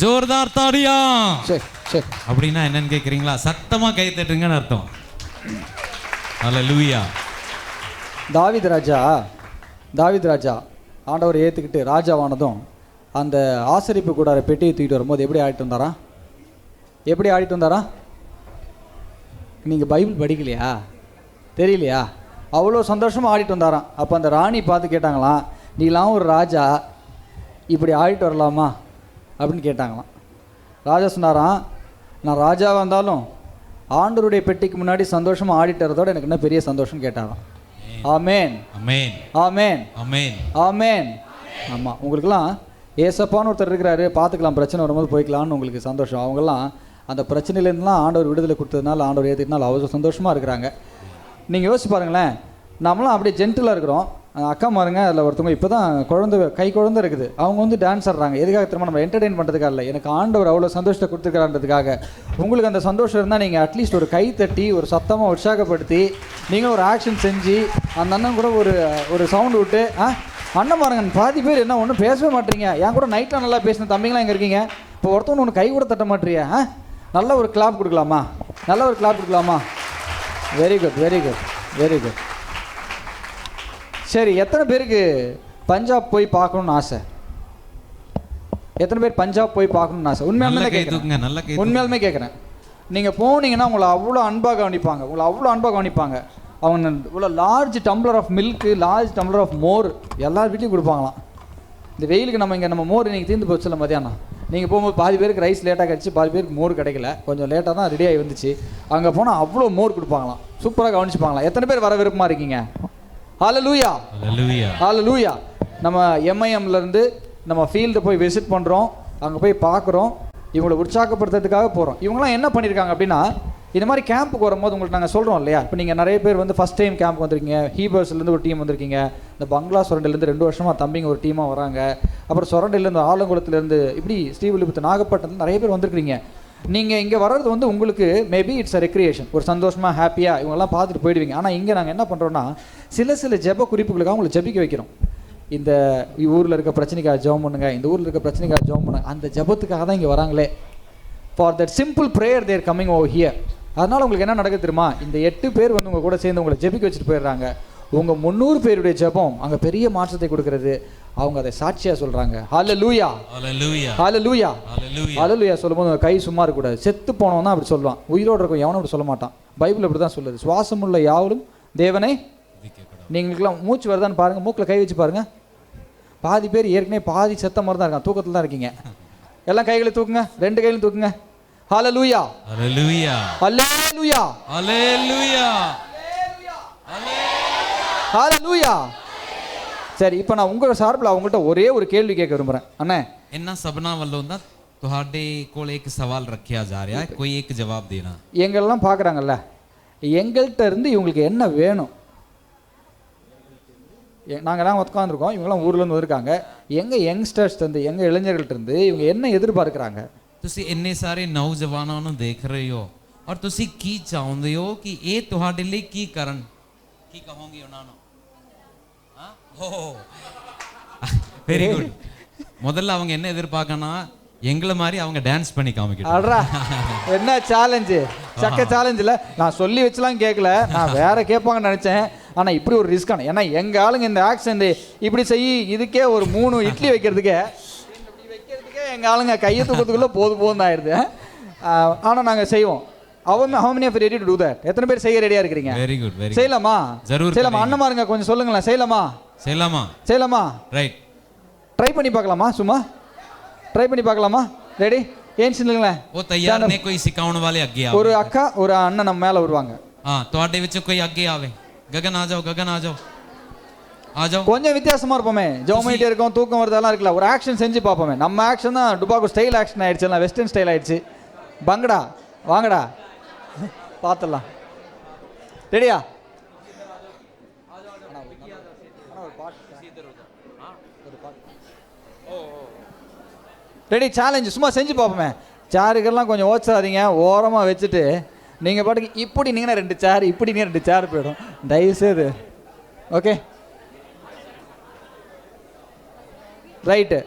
ஜோர்தார் தாடியா? அப்படின்னா என்னன்னு கேட்குறீங்களா சத்தமா கை தட்டுங்கன்னு அர்த்தம். அல்ல லூயா தாவீது ராஜா தாவீது ராஜா ஆண்டவர் ஏற்றுக்கிட்டு ராஜாவானதும் அந்த ஆசரிப்பு கூடார பெட்டியை தூக்கிட்டு வரும்போது எப்படி ஆடிட்டு வந்தாரா? எப்படி ஆடிட்டு வந்தாரா? நீங்கள் பைபிள் படிக்கலையா? தெரியலையா? அவ்வளோ சந்தோஷமாக ஆடிட்டு வந்தாராம். அப்போ அந்த ராணி பார்த்து கேட்டாங்களாம் நீலாம் ஒரு ராஜா இப்படி ஆடிட்டு வரலாமா? அப்படின்னு கேட்டாங்களாம். ராஜா சொன்னாராம் நான் ராஜாவாக இருந்தாலும் ஆண்டவருடைய பெட்டிக்கு முன்னாடி சந்தோஷமாக ஆடிட்டு வரதோட எனக்கு என்ன பெரிய சந்தோஷம் கேட்டாராம். ஆமேன். அமேன் ஆமேன். அமேன் ஆமேன். ஆமாம் உங்களுக்கெல்லாம் ஏசப்பான்னு ஒருத்தர் இருக்கிறாரு பார்த்துக்கலாம் பிரச்சனை வரும்போது போய்க்கலாம்னு உங்களுக்கு சந்தோஷம். அவங்கெல்லாம் அந்த பிரச்சனையிலேருந்துலாம் ஆண்டவர் விடுதலை கொடுத்ததுனால ஆண்டவர் ஏற்றுக்கினால அவ்வளோ சந்தோஷமாக இருக்கிறாங்க. நீங்கள் யோசிச்சு பாருங்களேன் நம்மளாம் அப்படியே ஜென்டிலாக இருக்கிறோம். அக்கா மாருங்க அதில் ஒருத்தவங்க இப்போ தான் குழந்தை கை குழந்தை இருக்குது. அவங்க வந்து டான்ஸ் ஆடுறாங்க. எதுக்காக திரும்ப நம்ம என்டர்டெயின் பண்ணுறதுக்காக இல்லை எனக்கு ஆண்டவர் அவ்வளோ சந்தோஷத்தை கொடுத்துருக்காருன்றதுக்காக உங்களுக்கு அந்த சந்தோஷம் இருந்தால் நீங்கள் அட்லீஸ்ட் ஒரு கை தட்டி ஒரு சத்தமாக உற்சாகப்படுத்தி நீங்கள் ஒரு ஆக்ஷன் செஞ்சு அந்த அண்ணன் கூட ஒரு ஒரு சவுண்டு விட்டு ஆ அண்ணன் பாருங்க பாதி பேர் என்ன ஒன்றும் பேசவே மாட்டீங்க. என் கூட நைட்டில் நல்லா பேசின தம்பிங்களாம் இங்கே இருக்கீங்க? இப்போ ஒருத்தவங்க ஒன்று கை கூட தட்ட மாட்டியா ஆ நல்ல ஒரு கிளாப் கொடுக்கலாமா? நல்ல ஒரு கிளாப் கொடுக்கலாமா? Very good very good very good சரி எத்தனை பேருக்கு பஞ்சாப் போய் பார்க்கணும்னு ஆசை? எத்தனை பேர் பஞ்சாப் போய் பார்க்கணும்னு ஆசை? உண்மையாலுமே கேட்குறேன். நல்ல உண்மையாலுமே கேட்குறேன். நீங்கள் போனீங்கன்னா உங்களை அவ்வளோ அன்பாக கவனிப்பாங்க. உங்களை அவ்வளோ அன்பாக கவனிப்பாங்க. அவங்க இவ்வளோ large tumbler of milk large tumbler of மோர் எல்லார் வீட்லையும் கொடுப்பாங்களாம். இந்த வெயிலுக்கு நம்ம இங்கே நம்ம மோர் நீங்கள் தீர்ந்து போச்சுல மதியானம். நீங்கள் போகும்போது பாதி பேருக்கு ரைஸ் லேட்டாக கிடச்சி பாதி பேருக்கு மோர் கிடைக்கல. கொஞ்சம் லேட்டாக தான் ரெடி ஆகி வந்துச்சு. அங்கே போனால் அவ்வளோ மோர் கொடுப்பாங்களாம். சூப்பராக கவனிச்சுப்பாங்களாம். எத்தனை பேர் வர விருப்பமாக இருக்கீங்க? ஹalleluya லூயா ஹalleluya நம்ம எம்ஐஎம்ல இருந்து நம்ம ஃபீல்டு போய் விசிட் பண்ணுறோம் அங்கே போய் பார்க்குறோம். இவங்களை உற்சாகப்படுத்துறதுக்காக போகிறோம் இவங்களாம் என்ன பண்ணியிருக்காங்க அப்படின்னா இந்த மாதிரி கேம்புக்கு வரும்போது உங்களுக்கு நாங்கள் சொல்கிறோம் இல்லையா? இப்போ நீங்கள் நிறைய பேர் வந்து ஃபஸ்ட் டைம் கேம்ப் வந்திருக்கீங்க. ஹீபர்ஸ்லேருந்து ஒரு டீம் வந்திருக்கீங்க. இந்த பங்களா சொரண்டிலேருந்து ரெண்டு வருஷமாக தம்பிங்க ஒரு டீமாக வராங்க. அப்புறம் சொரண்டிலேருந்து ஆலங்குளத்துலேருந்து இப்படி ஸ்ரீவில்லிபுத்தூர் நாகப்பட்டினத்துல நிறைய பேர் வந்திருக்கிறீங்க. நீங்கள் இங்கே வர்றது வந்து உங்களுக்கு மேபி இட்ஸ் அ ரெக்ரியேஷன் ஒரு சந்தோஷமாக ஹாப்பியாக இவங்கெல்லாம் பார்த்துட்டு போயிடுவீங்க. ஆனால் இங்கே நாங்கள் என்ன பண்ணுறோன்னா சில சில ஜெப குறிப்புகளுக்காக உங்களை ஜெபிக்க வைக்கிறோம். இந்த ஊரில் இருக்க பிரச்சனைக்காக ஜெபம் பண்ணுங்க இந்த ஊரில் இருக்க பிரச்சனைக்காக ஜெபம் பண்ணுங்க. அந்த ஜெபத்துக்காக தான் இங்கே வராங்களே. For that simple prayer there coming oh here அதனால் உங்களுக்கு என்ன நடக்குது தெரியுமா? இந்த எட்டு பேர் வந்து உங்கள் கூட சேர்ந்து உங்களை ஜெபிக்க வச்சுட்டு போயிடுறாங்க. உங்கள் முந்நூறு பேருடைய ஜெபம் அங்கே பெரிய மாற்றத்தை கொடுக்கறது. அவங்க அதை சாட்சியாக சொல்கிறாங்க ஹால லூயா ஹால லூயா ஹalleluya அலலுயா சொல்லும்போது கை சும்மா இருக்கக்கூடாது. செத்து போனவன் தான் அப்படி சொல்லுவான். உயிரோடு இருக்கும் எவனும் அப்படி சொல்ல மாட்டான். பைபிள் அப்படி தான் சொல்லுது. சுவாசமுள்ள யாவலும் தேவனை நீங்களுக்கெல்லாம் மூச்சு வருதான்னு பாருங்க. மூக்கில் கை வச்சு பாருங்க. பாதி பேர் ஏற்கனவே பாதி செத்த மாதிரி தான் இருக்கான் தூக்கத்தில் தான் இருக்கீங்க. எல்லாம் கைகளை தூக்குங்க. ரெண்டு கையிலும் தூக்குங்க. ஹால லூயா ஹalleluya அல்லேலூயா ஹalleluya ஹால லூயா சரி இப்போ நான் உங்கள் சார்பில் அவங்கள்ட்ட ஒரே ஒரு கேள்வி கேட்க விரும்புகிறேன் அண்ணே ਇਹਨਾਂ ਸਭਨਾਂ ਵੱਲੋਂ ਨਾ ਤੁਹਾਡੇ ਕੋਲ ਇੱਕ ਸਵਾਲ ਰੱਖਿਆ ਜਾ ਰਿਹਾ ਹੈ ਕੋਈ ਇੱਕ ਜਵਾਬ ਦੇਣਾ எங்களெல்லாம் பார்க்குறாங்கல்ல எங்கள்கிட்ட இருந்து இவங்களுக்கு என்ன வேணும் நாங்கள்லாம் உட்காந்துருக்கோம் இவங்கெல்லாம் ஊர்லேருந்து வந்திருக்காங்க எங்கள் யங்ஸ்டர்ஸ் இருந்து எங்கள் இளைஞர்கள்ட்ட இருந்து இவங்க என்ன எதிர்பார்க்குறாங்க ਤੁਸੀਂ ਇੰਨੇ ਸਾਰੇ ਨੌਜਵਾਨਾਂ ਨੂੰ ਦੇਖ ਰਹੇ ਹੋ ਔਰ ਤੁਸੀਂ ਕੀ ਚਾਹੁੰਦੇ ਹੋ ਕਿ ਇਹ ਤੁਹਾਡੇ ਲਈ ਕੀ ਕਰਨ ਕੀ ਕਹੋਗੇ ਉਹਨਾਂ ਨੂੰ ਹਾਂ ஓ வெரி குட் முதல்ல அவங்க என்ன எதிர்பார்க்கணும் எங்களை மாதிரி அவங்க டான்ஸ் பண்ணி காமிக்கணும் அட்ரா என்ன சேலஞ்சு சக்க சேலஞ்சில் நான் சொல்லி வச்சுலாம் கேட்கல நான் வேற கேட்பாங்கன்னு நினச்சேன் ஆனால் இப்படி ஒரு ரிஸ்கான ஏன்னா எங்கள் ஆளுங்க இந்த ஆக்ஷன் இப்படி செய் இதுக்கே ஒரு மூணு இட்லி வைக்கிறதுக்கே இப்படி வைக்கிறதுக்கே எங்கள் ஆளுங்க கையை தூக்கத்துக்குள்ளே போதும் போதும் ஆயிடுது ஆனால் நாங்கள் செய்வோம் அவன் how many of ready to do that எத்தனை பேர் செய்ய ரெடியா இருக்கீங்க வெரி குட் வெரி செய்யலாமா? ஜரூர் செய்யலாமா? அண்ணமாருங்க கொஞ்சம் சொல்லுங்களேன். செய்யலாமா? செய்யலாமா? செய்யலாமா? ரைட் ட்ரை பண்ணி பார்க்கலாமா? சும்மா? ட்ரை பண்ணி பார்க்கலாமா? ரெடி ஏன் சொல்லுங்களேன் ஓ தயார் நே கோई सिखाਉਣ ਵਾਲੇ ਅੱਗੇ ஒரு அக்கா ஒரு அண்ணன் நம்ம மேல வருவாங்க. ஆ ਤੁਹਾਡੇ ਵਿੱਚ ਕੋਈ ਅੱਗੇ ககன் ਗगन ਆ ਜਾਓ ਗगन ਆ கொஞ்சம் வித்தியாசமா இருப்போமே. ஜோமனிட்டே இருக்கும் தூக்கம் வரதெல்லாம் இருக்கல ஒரு ஆக்ஷன் செஞ்சு பார்ப்போமே. நம்ம ஆக்ஷன் தான் டுபாக்கு ஸ்டைல் ஆக்ஷன் ஆயிடுச்சு வெஸ்டர்ன் ஸ்டைல் ஆயிடுச்சு. பங்கடா வாங்கடா. பார்த்துடலாம். ரெடியா? ரெடி சேலஞ்சு சும்மா செஞ்சு பார்ப்போமே. சேருக்கெல்லாம் கொஞ்சம் ஓச்சாதீங்க. ஓரமாக வச்சுட்டு நீங்கள் பாட்டுக்கு இப்படி நீங்கன்னா ரெண்டு சேர் இப்படி நீங்கள் ரெண்டு சேர் போயிடும். தயவுசெய்து. Okay right